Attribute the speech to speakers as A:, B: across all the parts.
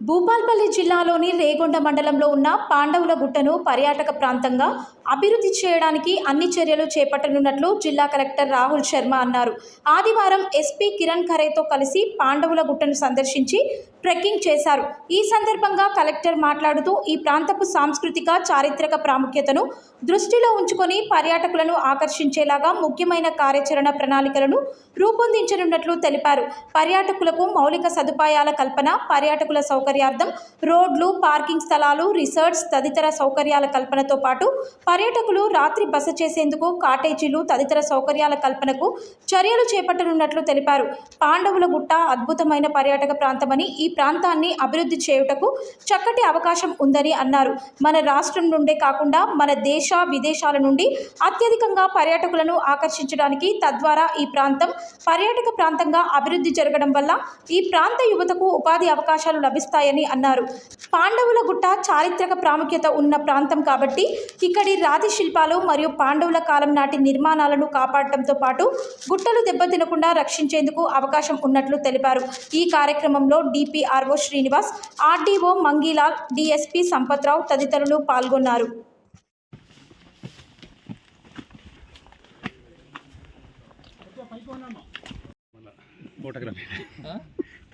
A: భూపాల్పల్లి జిల్లాలోని రేగొండ మండలంలో ఉన్న పాండవుల గుట్టను పర్యాటక ప్రాంతంగా అభివృద్ధి చేయడానికి అన్ని చర్యలు చేపట్టనున్నట్లు జిల్లా కలెక్టర్ రాహుల్ శర్మ అన్నారు. ఆదివారం ఎస్పీ కిరణ్ ఖరేతో కలిసి పాండవుల గుట్టను సందర్శించి ట్రెక్కింగ్ చేశారు. ఈ సందర్భంగా కలెక్టర్ మాట్లాడుతూ ఈ ప్రాంతపు సాంస్కృతిక చారిత్రక ప్రాముఖ్యతను దృష్టిలో ఉంచుకొని పర్యాటకులను ఆకర్షించేలాగా ముఖ్యమైన కార్యాచరణ ప్రణాళికలను రూపొందించనున్నట్లు తెలిపారు. పర్యాటకులకు మౌలిక సదుపాయాల కల్పన పర్యాటకుల సౌకర్యం సౌకర్యార్థం రోడ్లు పార్కింగ్ స్థలాలు రిసార్ట్స్ తదితర సౌకర్యాల కల్పనతో పాటు పర్యాటకులు రాత్రి బస చేసేందుకు కాటేజీలు తదితర సౌకర్యాల కల్పనకు చర్యలు చేపట్టనున్నట్లు తెలిపారు. పాండవుల గుట్ట అద్భుతమైన పర్యాటక ప్రాంతమని ఈ ప్రాంతాన్ని అభివృద్ధి చేయుటకు చక్కటి అవకాశం ఉందని అన్నారు. మన రాష్ట్రం నుండే కాకుండా మన దేశ విదేశాల నుండి అత్యధికంగా పర్యాటకులను ఆకర్షించడానికి తద్వారా ఈ ప్రాంతం పర్యాటక ప్రాంతంగా అభివృద్ధి జరగడం వల్ల ఈ ప్రాంత యువతకు ఉపాధి అవకాశాలు లభిస్తాయి. లభిస్తాయని అన్నారు. పాండవుల గుట్ట చారిత్రక ప్రాముఖ్యత ఉన్న ప్రాంతం కాబట్టి ఇక్కడి రాతి శిల్పాలు మరియు పాండవుల కాలం నాటి నిర్మాణాలను కాపాడటంతో పాటు గుట్టలు దెబ్బతినకుండా రక్షించేందుకు అవకాశం ఉన్నట్లు తెలిపారు. ఈ కార్యక్రమంలో DPRO Srinivas RDO Mangilal DSP Sampathrao తదితరులు పాల్గొన్నారు.
B: ఫోటోగ్రఫీ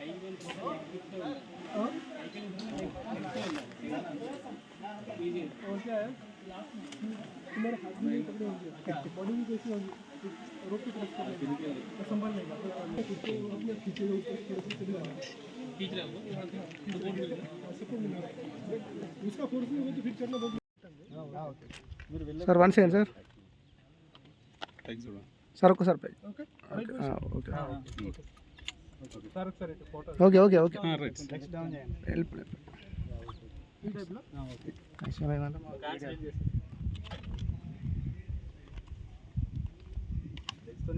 C: और
D: क्या
E: sir one second sir
F: sir को सर पे
D: okay
F: okay
C: okay okay okay. Right.
F: Help
D: ఈ టైప్లో?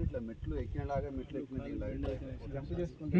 E: ఇట్లా మెట్లు ఎక్కినలాగా మెట్లు ఎక్కిన జంప్ చేసుకుంటే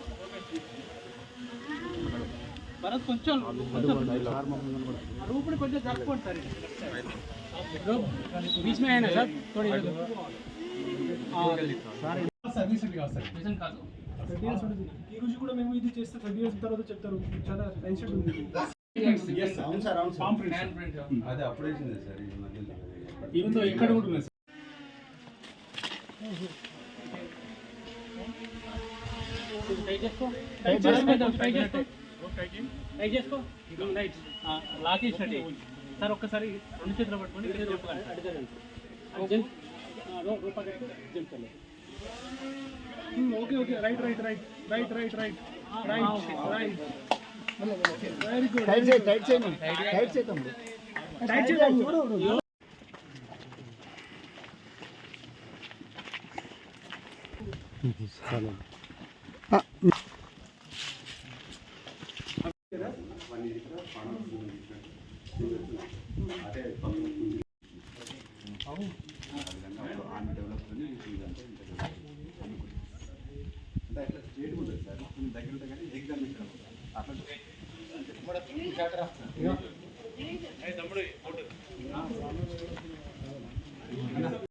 C: భరత్ కొంచెం రూపుని కొంచెం జరుపుకోండి సార్. బీచ్
B: కాదు.
D: ఈ రోజు కూడా మేము ఇది చేస్తే థర్టీ తర్వాత చెప్తారు చాలా టెన్షన్ ఉంది
E: అదే అప్డేషన్ సార్. ఈవెన్ దో కూడా
D: టైట్
C: చేసుకో. రైట్ లాక్ చేసినట్టు సార్ ఒక్కసారి రెండు చేతులు పట్టుకొని
D: okay okay. Right right right right right right
C: right right
D: very good tight చేయి టైట్ చేయి
C: టైట్
F: చేయి. తమ్ముడు.
D: టైట్ చేయి
F: సలాం
E: అదే ఆమె డెవలప్ ఇదంతా ఇంత అంటే అట్లా స్టేట్ ఉంటుంది సార్ దగ్గర దగ్గర ఎగ్జామ్ ఇక్కడ అట్లా